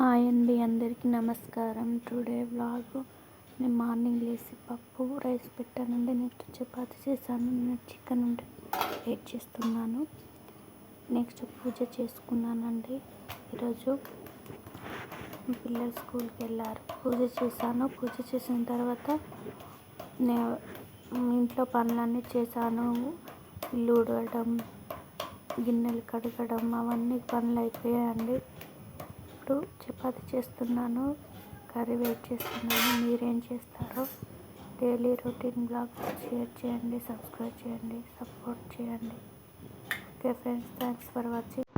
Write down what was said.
Hi అండి అందరికీ నమస్కారం. Today vlog. నేను మార్నింగ్ లేచి పప్పు రైస్ పెట్టానండి నెక్స్ట్ చపాతి చేశాను నేను చికెన్ ఉంటే వెయిట్ చేస్తున్నాను. నెక్స్ట్ పూజ చేసుకున్నానండి. ఈరోజు పిల్లలు స్కూల్కి వెళ్ళారు. పూజ చేశాను. పూజ చేసిన తర్వాత నేను ఇంట్లో పనులన్నీ చేశాను. ఇల్లు ఊడవడం గిన్నెలు కడగడం అవన్నీ పనులు అయిపోయాయండి. ఇప్పుడు చపాతి చేస్తున్నాను కర్రీ వెయిట్ చేస్తున్నాను మీరేం చేస్తారో డైలీ రొటీన్ బ్లాగ్ షేర్ చేయండి సబ్స్క్రైబ్ చేయండి సపోర్ట్ చేయండి. Okay friends thanks for watching.